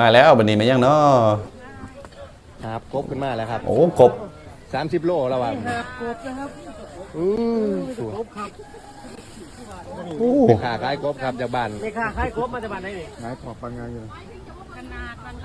มาแล้ววันนี้มายังเนาะครับกบขึ้นมาแล้วครับโอ้กบ30โลแล้วว่ะกบนะครับอือสวยกบครับโอ้ขาขายกบครับจากบ้านนี่ค่ะใครกบมาจากบ้านไหนนี่ขายขอบปังงานอยู่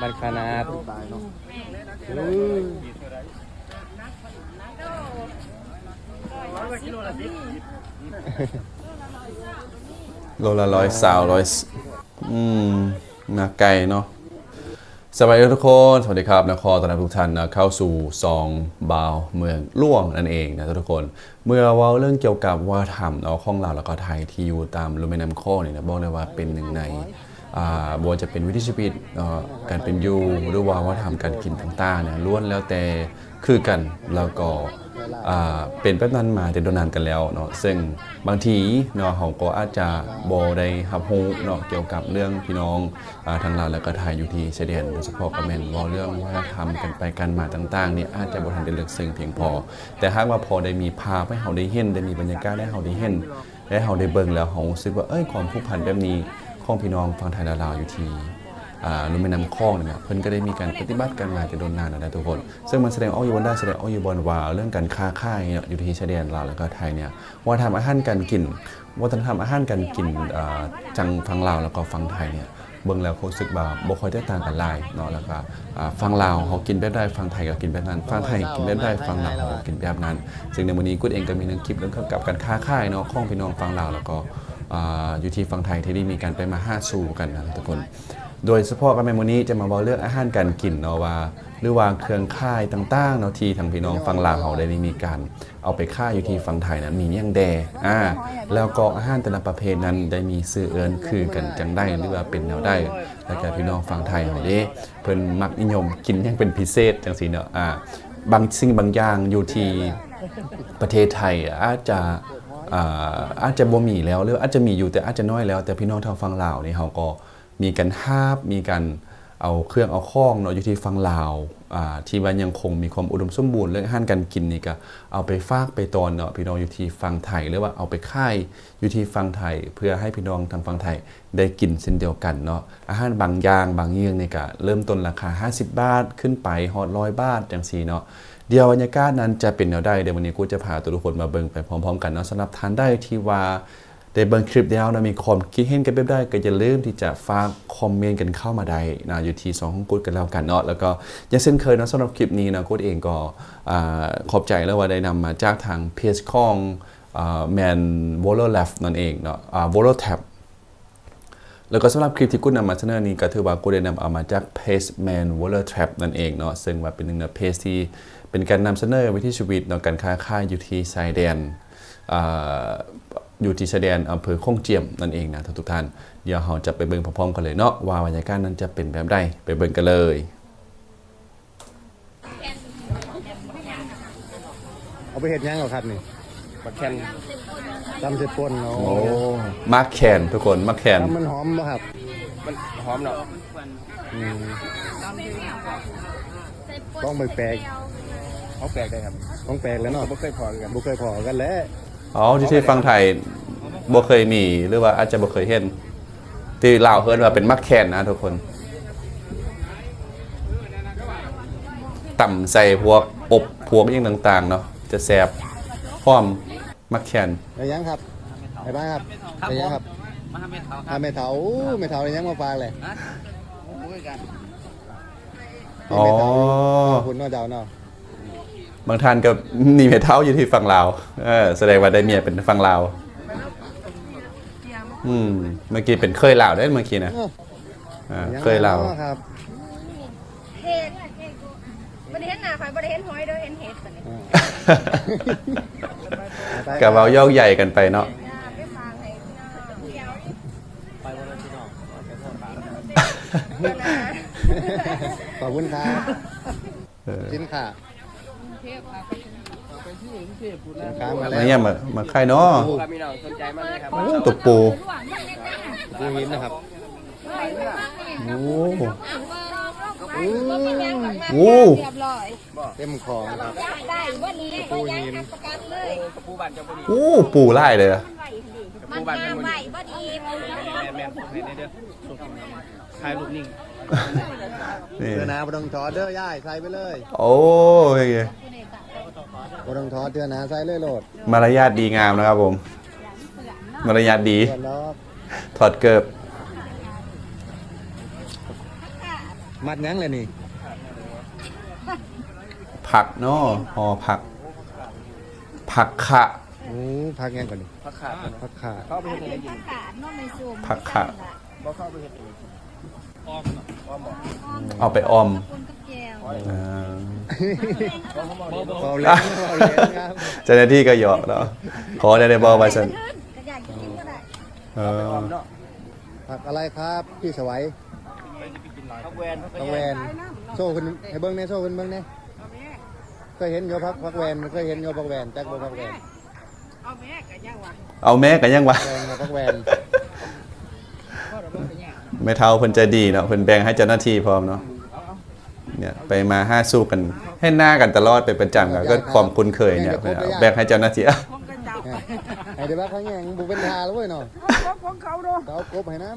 บ้านขนาดตายเนาะอือร้อยกว่ากิโลละสิบโลละร้อยสาวร้อยสอืมนาไก่เนาะ สวัสดีทุกคน สวัสดีครับนครตอนรับทุกท่านนะเข้าสู่ซองบาวเมืองล่วงนั่นเองนะทุกคน เมื่อว่าเรื่องเกี่ยวกับวัฒนธรรมเนาะของเราแล้วก็ไทยที่อยู่ตามลูเมน้ำโค้งเนี่ยนะบอกเลยว่าเป็นหนึ่งในอ่าบัวจะเป็นวิถีชีวิตร์การเป็นอยู่หรือว่าวัฒนธรรมการกินต่างๆเนี่ยล้วนแล้วแต่คือกันแล้วก็ เป็นแบบนั้นมาแต่โดนานกันแล้วเนาะซึ่งบางทีเนาะเขาก็อาจจะบได้รับรู้เนาะเกี่ยวกับเรื่องพี่น้องอทางลาวและก็ไทยอยู่ที่ชายแดนโดยเฉพาะก็แมนว่าเรื่องวัฒนธรรมกันไปกันมาต่างๆเนี่ยอาจจะบทันได้ลึกซึ้งเพียงพอ แต่หากว่าพอได้มีภาพให้เขาได้เห็นได้มีบรรยากาศให้เขาได้เห็นและเขาได้เบิ่งแล้วเขารู้สึกว่าเอ้ยความผูกพันแบบนี้ของพี่น้องฝั่งไทยและลาวอยู่ที่ ลุ่มแม่น้ำคลองเนี่ยนะเพิ่นก็ได้มีการปฏิบัติกันมาแต่โดนนานแล้วนะทุกคน ซึ่งมันแสดงออกอยู่บนได้แสดงออกอยู่บนว่าเรื่องการค้าขายเนี่ยอยู่ที่ชายแดนลาวแล้วก็ไทยเนี่ยว่าทำอาหารการกินวัฒนธรรมอาหารการกินอ่าจังฝั่งลาวแล้วก็ฝั่งไทยเนี่ยเบิ่งแล้วรู้สึกว่าบ่ค่อยแตกต่างกันหลายเนาะแล้วก็อ่าฝั่งลาวเขากินแบบได้ฝั่งไทยก็กินแบบนั้นฝั่งไทยกินแบบได้ฝั่งลาวเขากินแบบนั้น ซึ่งในวันนี้กูเองก็มีหนังคลิปเรื่องเกี่ยวกับการค้าขายเนาะของพี่น้องฝั่งลาวแล้วก็อยู่ที่ฝั่งไทยที่ได้มีการไปมาห้าสู่กันนะทุกคน โดยเฉพาะกันในมื้อนี้จะมาเว้าเรื่องอาหารการกินเนาะว่า หรือว่าเครื่องค่ายต่างๆเนาะที่ทางพี่น้องฝั่งลาวเขาได้มีการ เอาไปค่ายอยู่ที่ฝั่งไทยนั้นมีอย่างแดอ่าแล้วก็อาหารแต่ละประเภทนั้นได้มีชื่อเอิ้นคือกันจังได้หรือว่าเป็นแนวได้แล้วก็พี่น้องฝั่งไทยเขาเด้เพิ่นมักนิยมกินอย่างเป็นพิเศษจังซี่เนาะอ่าบางสิ่งบางอย่างอยู่ที่ประเทศไทยอาจจะอ่าอาจจะบ่มีแล้วหรืออาจจะมีอยู่แต่อาจจะน้อยแล้ว แต่พี่น้องทางฝั่งลาวนี่เขาก็ มีการฮาบมีการเอาเครื่องเอาข้องเนาะอยู่ที่ฝั่งลาวอ่าที่ว่ายังคงมีความอุดมสมบูรณ์เรื่องอาหารการกินนี่ก็เอาไปฝากไปตอนเนาะพี่น้องอยู่ที่ฝั่งไทยหรือว่าเอาไปค่ายอยู่ที่ฝั่งไทยเพื่อให้พี่น้องทางฝั่งไทยได้กินเช่นเดียวกันเนาะอาหารบางอย่างบางเยื่องนี่ก็เริ่มต้นราคา 50 บาท ขึ้นไปฮอดร้อยบาทจังซี่เนาะเดียวบรรยากาศนั้นจะเป็นแนวใดเดี๋ยววันนี้กูจะพาตัวทุกคนมาเบิ่งไปพร้อม ๆ กันเนาะสำหรับทานได้ที่ว่า ได้เบิ่งคลิปแล้วนะมีความคิดเห็นกันแบบได้ก็อย่าลืมที่จะฝากคอมเมนต์กันเข้ามาได้นะอยู่ที่สองของกูดกันแล้วกันเนาะแล้วก็อย่างเช่นเคยนะสำหรับคลิปนี้นะกูดเองก็ขอบใจแล้วว่าได้นำมาจากทางเพจของแมนวอลเลอร์แลฟนั่นเองเนาะวอลเลอร์แท็บแล้วก็สำหรับคลิปที่กูนำมาเสนอนี้ก็ถือว่ากูได้นำเอามาจากเพจ Man Waller Trap นั่นเองเนาะซึ่งว่าเป็นหนึ่งในเพจที่เป็นการนำเสนอวิถีชีวิตเนาะการค้าขายอยู่ที่ชายแดน อ่าอยู่ที่ชายแดนอำเภอคงเจียมนั่นเองนะทุกๆท่าน เดี๋ยวเราจะไปเบิ่งพร้อมๆกันเลยเนาะว่าบรรยากาศนั้นจะเป็นแบบใดไปเบิ่งกันเลยเอาไปเฮ็ดหยังเหรอครับนี่บักแคนตำเสร็จป่นเนาะโอ้มักแคนทุกคนมักแคนตำมันหอมบ่ครับมันหอมเนาะอืมต้องไปแปลกเขาแปลกได้ครับต้องแปลกแล้วเนาะไม่เคยพอกันบ่เคยพอกันแล้ว อ๋อที่ที่ฟังไทยบ่เคยมีหรือว่าอาจจะบ่เคยเห็น ที่ลาวเฮิรนว่าเป็นมักแคนนะทุกคนต่ำใส่พวกอบพวกอยังต่างๆเนาะจะแสบพร้อมมักแคนได้ยังครับได้บ้างครับได้ยังครับมาทำเม็ดเขาคถ้ารับแม่เฒ่าแม่เฒ่าได้ยังมาฝากเลยคุยกันอ๋อแม่เฒ่าขอบคุณเนาะเจ้าเนาะ บางท่านก็มีเมียเท้าอยู่ที่ฝั่งลาวเออแสดงว่าได้เมียเป็นฝั่งลาว อืม เมื่อกี้เป็นเคยลาวได้เมื่อกี้นะอ่าเคยลาวงครับเห็ดบริเห็นหน้าข่อยบริเห็นหอยเด้อเห็นเห็ดบัดนี้กับเราย่อใหญ่กันไปเนาะย่าไปฟังให้พี่น้องเดี๋ยวนะขอบคุณครับเออกินค่ะ ค้างมาแล้มาวเนี่ยมามาค่ายเนาะครับพี่น้องสนใจมากเลยครับโอ้ตุกปูปูหินนะครับโอ้โอ้เรียบร้อยเต็มของครับได้วันนี้ก็ยังรับประกันเลยกระปูบานเจ้าพอดีโอ้ปูไล่เลยอะมันงามไหวบ่ดีแม่แม่ผมเห็นได้เด้อถ่ายรูปนิ่งนี่เทือนาบ่ต้องถอดเด้อย่ายใส่ไปเลย โอ้ย บ่ต้องถอดเทือนาใส่เลยโหลดมารยาทดีงามนะครับผม มารยาทดีเทือนล้อถอดเกิบมัดหยังเลยนี่ผักเนาะพอผัก ผักขะโอ้พักหยังก่อนนี่พักขาดพักขาเข้าไปเห็นอะไรอยู่ขาดน้องไม่ซูมผักขะ บ่เข้าไปเห็นอะไรอ้อมอ้อมบอกเอาไปออม อ่าเบาเล่นเบาเล่นครับเจ้าหน้าที่ก็หยอกเนาะขอได้ในบอลไปสันกระยากกินก็ได้เออ้ออมเนาะผักอะไรครับพี่สวัยพักแวนพักผักแวนโซ่ขึ้นให้เบิ้งเนี่ยโซ่ขึ้นเบิ้งเนี่ยเคยเห็นโยพักพักแวนเคยเห็นโยพักแวนจักโยพักแวนเอาแม่กันยังวะเอาแม่กันยังวะแวนกับพักแวนไม่เท่าเพิ่นใจะดีเนาะเพิ่นแบ่งให้เจ้าหน้าที่พร้อมเนาะ เนี่ยไปมาห้าสู้กันให้หน้ากันตลอดเป็นประจำกันก็ความคุ้นเคยเนี่ยแบ่งให้เจ้าหน้าที่อะไอ้เดี๋ยวว่าเขาแย่งบุเป็นทาแล้วเว้ยเนาะของเขาเนาะเขากบให้น้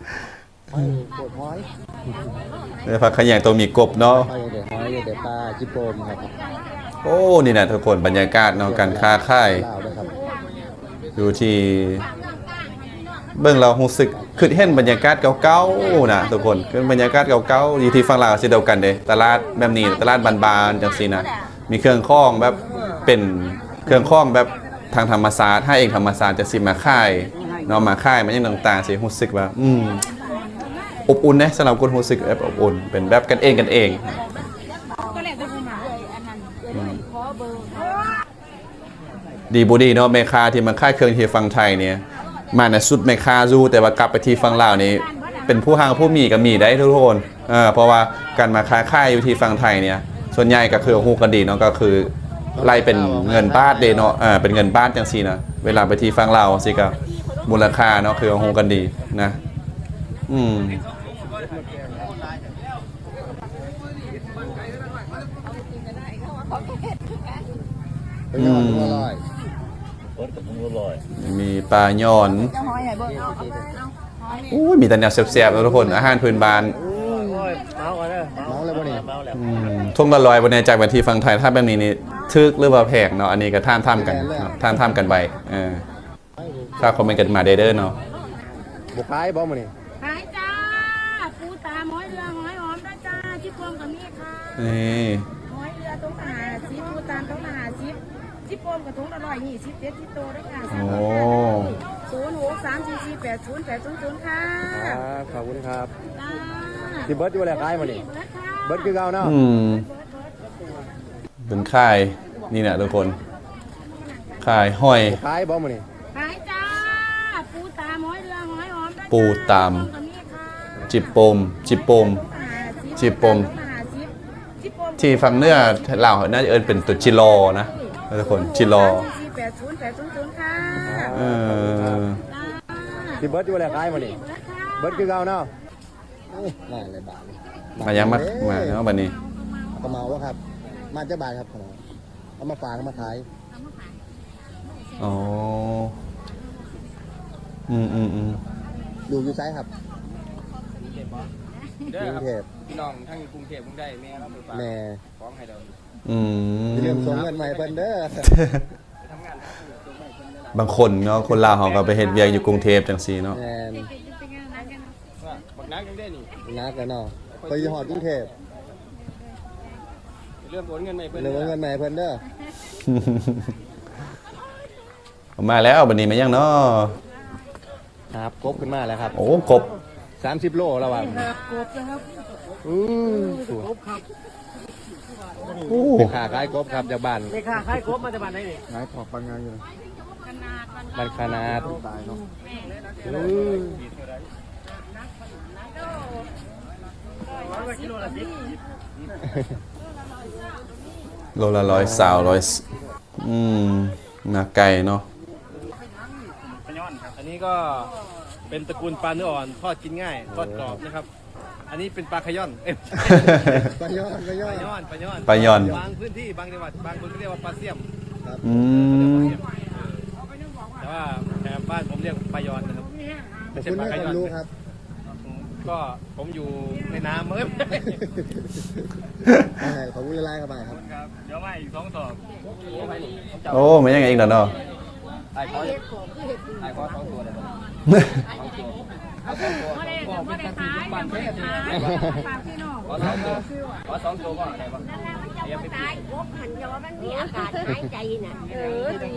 ำไปกดหอยเนี่ยผักขยงตัวมีกบเนาะไปเดี๋ยวหอยเดี๋ยวปลาจิโปมครับโอ้นี่นะทุกคนบรรยากาศเนาะการค้าขายลาวด้วยครับอยู่ที่ เบื้องเรารู้สึกคือเห็นบรรยากาศเก่าๆนะทุกคนคือบรรยากาศเก่าๆอยู่ที่ฝั่งลาวสิเดียวกันเด้ตลาดแบบนี้ตลาดบานๆจังซี่นะมีเครื่องข้องแบบเป็นเครื่องข้องแบบทางธรรมศาสตร์ให้เองธรรมศาสตร์จะสิมาค่ายเนาะมาค่ายมันยังต่างๆสิรู้สึกว่าอืมอบอุ่นนะสำหรับคนรู้สึกแบบอบอุ่นเป็นแบบกันเองกันเองดีบุดีเนาะเมคาที่มันค่ายเครื่องที่ฟังไทยเนี่ย มาน่ะสุดเมคาซูแต่ว่ากลับไปที่ฟังลาวนี่เป็นผู้ห่างผู้มีก็มีได้ทุกคนเออเพราะว่าการมาค้าค่ายอยู่ที่ฟังไทยเนี่ย ส่วนใหญ่ก็คือฮูกันดีเนาะก็คือไล่เป็นเงินบาทเดเนาะอ่าเป็นเงินบาทจังซี่นะเวลาไปที่ฟังลาวสิก็มูลค่าเนาะคือฮูกันดีนะ อืมไปย้อนตัวลอยมีปลาย่อนจะหอยใหญ่เบอร์เอาเอาหอยอู้ยมีแต่แนวแซ่บๆแล้วทุกคน อาหารพื้นบ้านโอ้ยเมาก่อนเด้อเมาเลยบ่นี่เมาแล้วอืมทุ่งละลอยบนในจากวันที่ฟังไทยถ้าแบบนี้นี่ทึกหรือว่าแพงเนาะอันนี้ก็ท่ามท่ามกันเนาะท่ามท่ามกันไปเออถ้าคอมเมนต์กันมาเด้อเนาะบุกขายบ่มื้อนี่หายจ้าปูตาหอยเรือหอยหอมด้วยจ้าที่พวงกับมีค่ะนี่หอยเรือตรงมหาซิปูตามตรงมหาซิ ที่พวงกับถุงอร่อยนี่ซิเด็ดที่โตด้วยค่ะโอ้ ศูนย์หกสามสี่สี่แปดศูนย์แปดศูนย์ศูนย์ค่ะครับขอบคุณครับจ้าที่เบิร์ดอยู่แล้วขายมื้อนี่เบิร์ดค่ะเบิร์ดคือเก่าเนาะอืม เป็นค่ายนี่เนี่ยทุกคน ค่ายห้อย ขายบ่มื้อนี่หายจ้า ปูตามหอยเรือหอยหอมด้วยจ้าปูตามที่พวงกับมีค่ะจิบปมจิบปม จิบปม จิบปม ที่ฟังเนื้อลาวน่าจะเอินเป็นตัวจิโลนะ ทุกคนจิโลสี่แปดศูนย์แปดศูนย์ศูนย์ค่ะเออที่เบิร์ดอยู่แล้วขายมื้อนี่เบิร์ดค่ะเบิร์ดคือเก่าเนาะน่าเลยบาทมายังมามาเนาะบัดนี้กระเมาวะครับ มาจากบาทครับขนมเอามาฝากเอามาขายอ๋ออืมอืมอืมอยู่อยู่ไซครับ เด้อกครับรุงเทพ พี่น้องทั้งกรุงเทพกรุงได้แม่เราไปฝากแม่ของให้เราอือย่าลืมมส่งเงินมาให้เพิ่นเด้อไปทำงานครับตัวใหม่คนนี้บางคนเนาะคนลาวเขาก็ไปเฮ็ดเวียกอยู่กรุงเทพจังซี่เนาะ แม่นว่าบักนักยังได้นี่นักกันเนาะไปอยู่หอดกรุงเทพเริ่มโอนเงินใหม่อเพิ่นย่าลืมเอาเงินมาให้เพิ่นเด้อเอามาแล้วบัดนี้มายังเนาะครับกบขึ้นมาแล้วครับ โอ้กบ 30โลแล้วว่ะกบนะครับอือสวยโอ้ขาขายกบครับจากบ้านเลขาคล้ายกบมาจากบ้านไหนนี่ขายขอบปังงานอยู่ขนาดมันบ้านขนาดตายเนาะอือร้อยกว่ากิโลละสิบโลละร้อยสาวร้อยสอืมนาไก่เนาะปลาย้อนครับอันนี้ก็ เป็นตระกูลปลาเนื้ออ่อนทอดกินง่ายทอดกรอบนะครับ อันนี้เป็นปลาขย้อนเอ้ยปลาย้อนปลาย้อปลานย้อนปลาย้อนปลาย่อน บางพื้นที่บางจังหวัดบางคนก็เรียกว่าปลาเสี่ยมอืม แต่ว่าแถบบ้านผมเรียกปลาย้อนนะครับ ขอบคุณที่ความรู้ครับปก็ผมอยู่ในน้ำเมื่อใช่ขอบคุณละลายครับไปครับ ครับเดี๋ยวมาอีกสองสอบโอ้ไม่ยังไงอีกแล้วเนาะ ไอ้ขอไอ้ขอสองตัวเลยบ่บ่ ได้บ่ได้ขายบ่ได้ขายฝากพี่น้องขอสองตัวขอสองตัวก็ได้บ่นั่นแหละมันจะบ่ตายกบหันจะว่ามันมีอากาศหายใจน่ะเออดี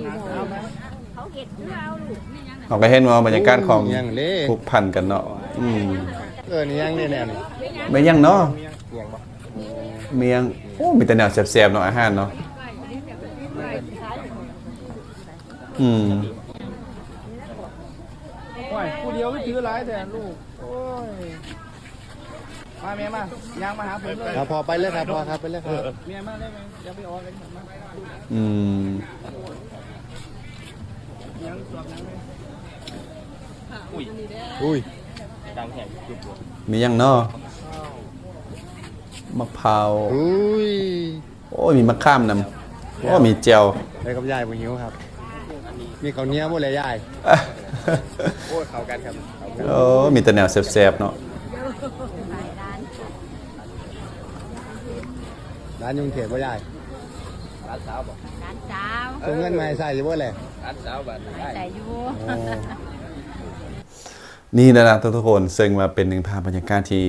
เขาเฮ็ดคือเอาลูกเขาก็เห็นว่าบรรยากาศของยังเด้ผูกพันกันเนาะอืมเออนี่ยังนี่แนวนี่ไม่ยังเนาะเมียงบ่เมียงโอ้มีแต่แนวแซ่บๆเนาะอาหารเนาะอืมโอ้ยผู้ เดียวไม่ถือหลายแต่ลูก โอ้ย มาเมียมายังมาหาผมเลยครับพอไปเลยครับพอครับไปเลยครับเมียมาได้ไหมอย่าไปออกกันมาอืมยังสวบยังเลยอุ้ยดังแหงจุบมียังเนาะมะพร้าวอุ้ยโอ้ยมีมะข้ามนำโอ้มีเจียวไปกับยายบุญหิวครับ มีข้าวเหนียวหมดเลยยาย โอ้ยเข้ากันครับเข้ากันโอ้มีแต่แนวแซ่บๆเนาะร้านยุงเทพบ่ยายร้านสาวบ่ร้านสาวส่งเงินมาให้ใส่อยู่บ่เลยร้านสาวบ้านได้ ใส่อยู่ นี่นะนะทุกคนซึ่งมาเป็นหนึ่งภาพบรรยากาศที่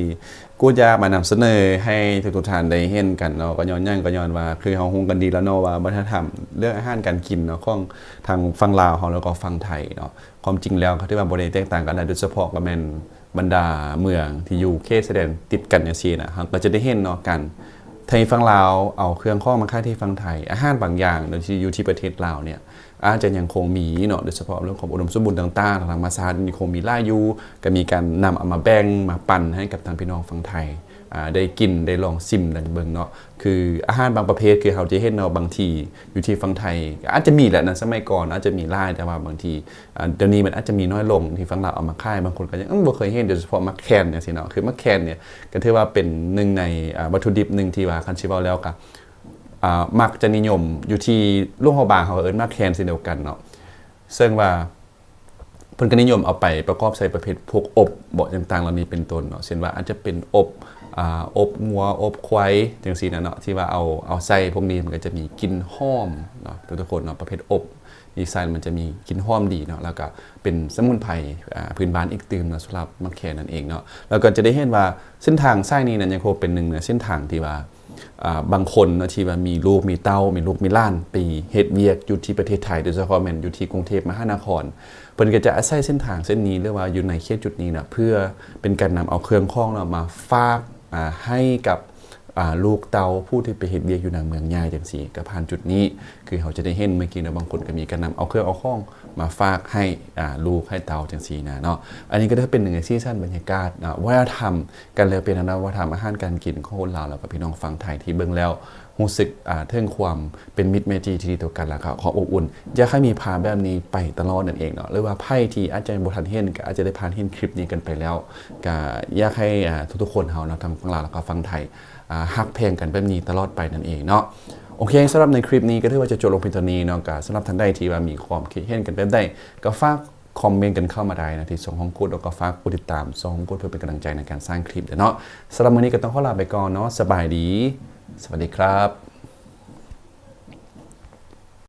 กูอยามานำเสนอให้ทุกๆท่านได้เห็นกันเนาะก็ย้อนยั่งก็ย้อนว่าคือเฮาฮู้กันดีแล้วเนาะว่าวัฒนธรรมเรื่องอาหารการกินเนาะของทางฝั่งลาวเฮาแล้วก็ฝั่งไทยเนาะความจริงแล้วเขาที่ว่าบ่ได้แตกต่างกันนะโดยเฉพาะก็แม่นบรรดาเมืองที่อยู่เขตแสดนติดกันจังซี่นะเฮาก็จะได้เห็นเนาะกัน ไทยฟังลาวเอาเครื่องข้องมาค่ายที่ฟังไทย อาหารบางอย่างโดยที่อยู่ที่ประเทศลาวเนี่ยอาจจะยังคงมีเนาะโดยเฉพาะเรื่องของอุดมสมบูรณ์ต่างๆทางธรรมชาติยังคงมีล่าอยู่ก็มีการนำเอามาแบ่งมาปั่นให้กับทางพี่น้องฝั่งไทย ได้กินได้ลองซิมได้เบิงเนาะคืออาหารบางประเภทคือเราจะเห็นเนาะบางทีอยู่ที่ฝั่งไทย อาจจะมีแหละนะสมัยก่อนอาจจะมีล่าแต่ว่าบางทีเดี๋ยวนี้มันอาจจะมีน้อยลงที่ฝั่งลาวเอามาขายบางคนก็ยังอื้อบ่เคยเห็นโดยเฉพาะมักแคนเนี่ยสิเนาะคือมักแคนเนี่ยก็ถือว่าเป็นหนึ่งในวัตถุดิบหนึ่งที่ว่าคันชิเว้าแล้วก็อ่ามักจะนิยมอยู่ที่ลุงเฮาบางเขาเอิ้นมักแคนเช่นเดียวกันเนาะซึ่งว่าเพิ่นก็นิยมเอาไปประกอบใส่ประเภทพวกอบเบาะต่างๆเหล่านี้เป็นต้นเนาะเช่นว่าอาจจะเป็นอบ อบงัวอบควายจังซี่นะเนาะที่ว่าเอาเอาใส่พวกนี้มันก็จะมีกลิ่นหอมเนาะทุกคนเนาะประเภทอบดีไซน์มันจะมีกลิ่นหอมดีเนาะแล้วก็เป็นสมุนไพรพื้นบ้านอีกตื่มนะสำหรับมักแคนนั่นเองเนาะแล้วก็จะได้เห็นว่าเส้นทางไส้นี้นั้นยังคงเป็นหนึ่งในเส้นทางที่ว่าบางคนเนาะที่ว่ามีลูกมีเต้า มีลูกมีล้านไปเฮ็ดเวียกอยู่ที่ประเทศไทยโดยเฉพาะแม่นอยู่ที่กรุงเทพมหานครเพิ่นก็จะอาศัยเส้นทางเส้นนี้หรือว่าอยู่ในเขตจุดนี้นะเพื่อเป็นการนำเอาเครื่องข้องเนาะมาฝาก ให้กับลูกเตาผู้ที่ไปเห็นเวียกอยู่ในเมืองใหญ่จังสีก็ผ่านจุดนี้ คือเขาจะได้เห็นเมื่อกี้นะบางคนก็มีการนำเอาเครื่องเอาข้องมาฝากให้ลูกให้เตาจังสีนะเนาะอันนี้ก็ได้เป็นหนึ่งในซีซั่นบรรยากาศวัฒนธรรมกันเลยเป็นนะวัฒนธรรมอาหารการกินของคนลาวแล้วก็พี่น้องฝั่งไทยที่เบิ่งแล้ว รู้สึกอ่าเทิงความเป็นมิตรเมตรีที่ดีต่อกันแล้วก็ขออบอุ่นอยากให้มีพาแบบนี้ไปตลอดนั่นเองเนาะหรือว่าไพ่ที่อาจจะบทันเห็นก็อาจจะได้ผ่านเห็นคลิปนี้กันไปแล้วก็อยากให้ทุกๆคนเฮาเนาะทั้งฝั่งลาวแล้วก็ฝั่งไทยฮักเพลงกันแบบนี้ตลอดไปนั่นเองเนาะโอเคสำหรับในคลิปนี้ก็ถือว่าจะจบลงเพียงเท่านี้เนาะก็สำหรับท่านใดที่ว่ามีความคิดเห็นกันแบบใดก็ฝากคอมเมนต์กันเข้ามาได้นะที่ส่งของกูดแล้วก็ฝากกดติดตามส่งของกูดเพื่อเป็นกำลังใจในการสร้างคลิปเด้อเนาะสำหรับมื้อนี้ก็ต้องขอลาไปก่อนเนาะสบายดี สวัสดีครับ